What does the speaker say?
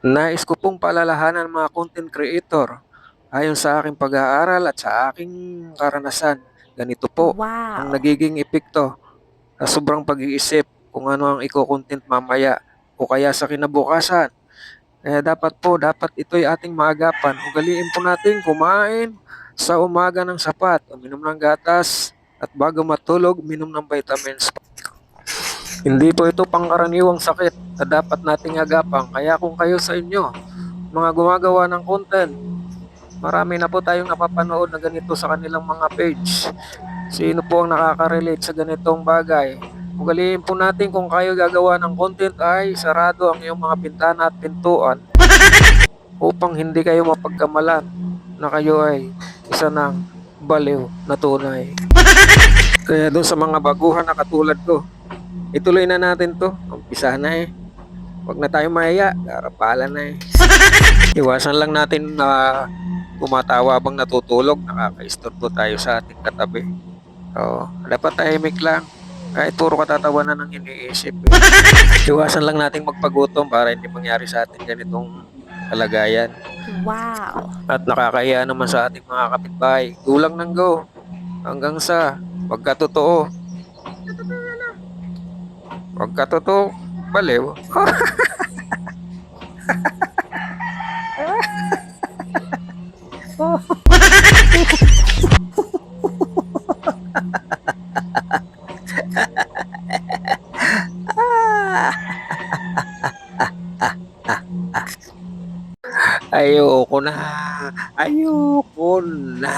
Nais ko pong paalalahanan ng mga content creator. Ayon sa aking pag-aaral at sa aking karanasan, ganito po ang Wow. nagiging epekto sa sobrang pag-iisip kung ano ang iko-content mamaya o kaya sa kinabukasan. Kaya dapat po, dapat ito'y ating maagapan. Ugaliin po natin kumain sa umaga ng sapat, uminom ng gatas, at bago matulog, minom ng vitamins. Hindi po ito pangkaraniwang sakit na dapat nating agapang. Kaya kung kayo sa inyo, mga gumagawa ng content, marami na po tayong napapanood na ganito sa kanilang mga page. Sino po ang nakaka-relate sa ganitong bagay? Ugaliin po natin kung kayo gagawa ng content ay sarado ang iyong mga bintana at pintuan upang hindi kayo mapagkamalan na kayo ay isa ng baliw na tunay. Kaya doon sa mga baguhan na katulad ko, ituloy na natin to. Umpisa na eh. Huwag na tayo mahiya. Karapalan na eh. Iwasan lang natin na tumatawa habang natutulog. Nakaka-istorbo tayo sa ating katabi. Oo. Dapat tahimik lang. Kahit puro katatawanan ang iniisip. Eh. Iwasan lang nating magpagutom para hindi mangyari sa atin ganitong kalagayan. Wow. At nakakahiya naman sa ating mga kapitbahay. Gulang ng go. Hanggang sa pagkatotoo. Pagkatotoo, baliw. Ayoko na. Ayoko na.